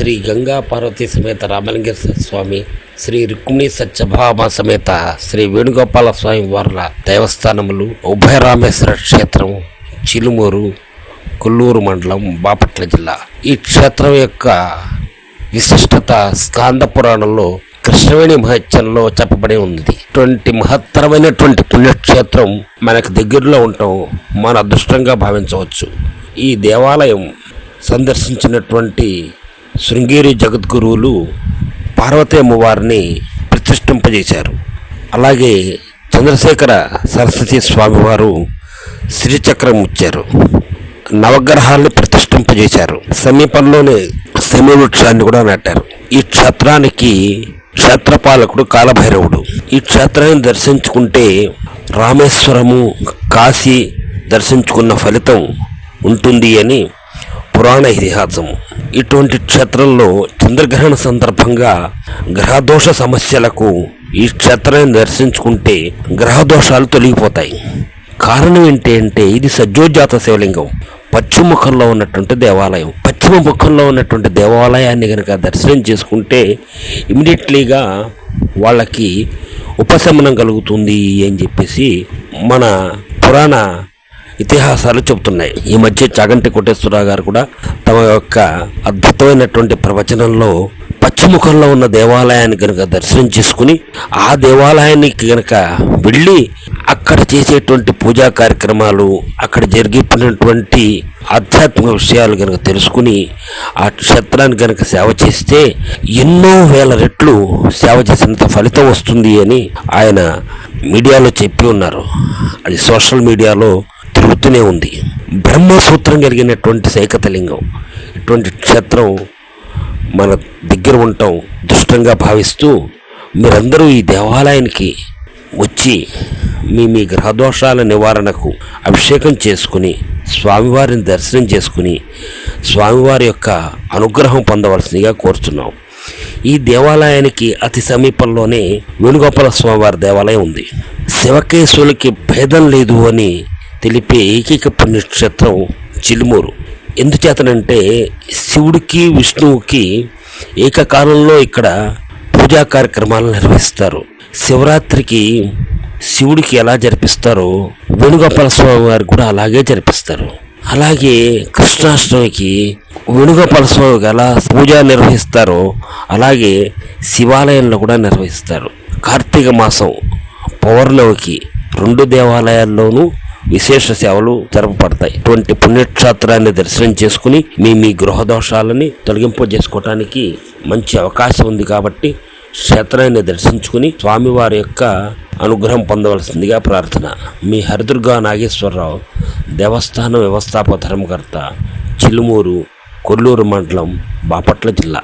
శ్రీ గంగా పార్వతీ సమేత రామలింగేశ్వర స్వామి శ్రీ రుక్మిణి సత్యభామ సమేత శ్రీ వేణుగోపాల స్వామి వార్ల దేవస్థానములు ఉభయ రామేశ్వర క్షేత్రం చిలుమూరు కొల్లూరు మండలం బాపట్ల జిల్లా. ఈ క్షేత్రం యొక్క విశిష్టత స్కాంద పురాణంలో కృష్ణవేణి మహత్యంలో చెప్పబడి ఉంది ఇటువంటి మహత్తరమైనటువంటి పుణ్యక్షేత్రం మనకు దగ్గరలో ఉండటం మన అదృష్టంగా భావించవచ్చు. ఈ దేవాలయం సందర్శించినటువంటి శృంగేరి జగద్గురువులు పార్వతీ అమ్మవారిని ప్రతిష్ఠింపజేశారు. అలాగే చంద్రశేఖర సరస్వతి స్వామివారు శ్రీచక్రం ఇచ్చారు నవగ్రహాల్ని ప్రతిష్ఠింపజేశారు. సమీపంలోనే శమి వృక్షాన్ని కూడా నాటారు. ఈ క్షేత్రానికి క్షేత్రపాలకుడు కాలభైరవుడు. ఈ క్షేత్రాన్ని దర్శించుకుంటే రామేశ్వరము కాశీ దర్శించుకున్న ఫలితం ఉంటుంది అని పురాణ ఇతిహాసము. ఇటువంటి క్షేత్రంలో చంద్రగ్రహణ సందర్భంగా గ్రహదోష సమస్యలకు ఈ క్షేత్రాన్ని దర్శించుకుంటే గ్రహదోషాలు తొలగిపోతాయి. కారణం ఏంటి అంటే ఇది సజ్జోజాత శివలింగం. పశ్చిమ ముఖంలో ఉన్నటువంటి దేవాలయం. పశ్చిమ ముఖంలో ఉన్నటువంటి దేవాలయాన్ని కనుక దర్శనం చేసుకుంటే ఇమీడియట్లీగా వాళ్ళకి ఉపశమనం కలుగుతుంది అని చెప్పేసి మన పురాణ ఇతిహాసాలు చెబుతున్నాయి. ఈ మధ్య చాగంటి కోటేశ్వరరావు గారు కూడా తమ యొక్క అద్భుతమైనటువంటి ప్రవచనంలో పశ్చిముఖంలో ఉన్న దేవాలయాన్ని కనుక దర్శనం చేసుకుని ఆ దేవాలయానికి కనుక వెళ్ళి అక్కడ చేసేటువంటి పూజా కార్యక్రమాలు అక్కడ జరిగిపోయినటువంటి ఆధ్యాత్మిక విషయాలు కనుక తెలుసుకుని ఆ క్షేత్రాన్ని కనుక సేవ చేస్తే ఎన్నో వేల రెట్లు సేవ చేసినంత ఫలితం వస్తుంది అని ఆయన మీడియాలో చెప్పి ఉన్నారు. అది సోషల్ మీడియాలో గుర్తునే ఉంది. బ్రహ్మసూత్రం కలిగినటువంటి సైకతలింగం ఇటువంటి క్షేత్రం మన దగ్గర ఉండటం దుష్టంగా భావిస్తూ మీరందరూ ఈ దేవాలయానికి వచ్చి మీ మీ గ్రహదోషాల నివారణకు అభిషేకం చేసుకుని స్వామివారిని దర్శనం చేసుకుని స్వామివారి యొక్క అనుగ్రహం పొందవలసిందిగా కోరుతున్నాం ఈ దేవాలయానికి అతి సమీపంలోనే వేణుగోపాల స్వామివారి దేవాలయం ఉంది. శివకేశులకి భేదం లేదు అని తెలిపే ఏకైక పుణ్యక్షేత్రం చిలుమూరు. ఎందుచేతనంటే శివుడికి విష్ణువుకి ఏకకాలంలో ఇక్కడ పూజా కార్యక్రమాలు నిర్వహిస్తారు. శివరాత్రికి శివుడికి ఎలా జరిపిస్తారో వేణుగోపాల స్వామి వారు కూడా అలాగే జరిపిస్తారు. అలాగే కృష్ణాష్టమికి వేణుగోపాల స్వామికి ఎలా పూజ నిర్వహిస్తారో అలాగే శివాలయంలో కూడా నిర్వహిస్తారు. కార్తీక మాసం పౌర్ణమికి రెండు దేవాలయాల్లోనూ విశేష సేవలు జరపబడతాయి. ఇటువంటి పుణ్యక్షేత్రాన్ని దర్శనం చేసుకుని మీ మీ గృహదోషాలని తొలగింపు చేసుకోవటానికి మంచి అవకాశం ఉంది కాబట్టి క్షేత్రాన్ని దర్శించుకుని స్వామివారి యొక్క అనుగ్రహం పొందవలసిందిగా ప్రార్థన. మీ హరిదుర్గా నాగేశ్వరరావు దేవస్థానం వ్యవస్థాప ధర్మకర్త చిలుమూరు కొల్లూరు మండలం బాపట్ల జిల్లా.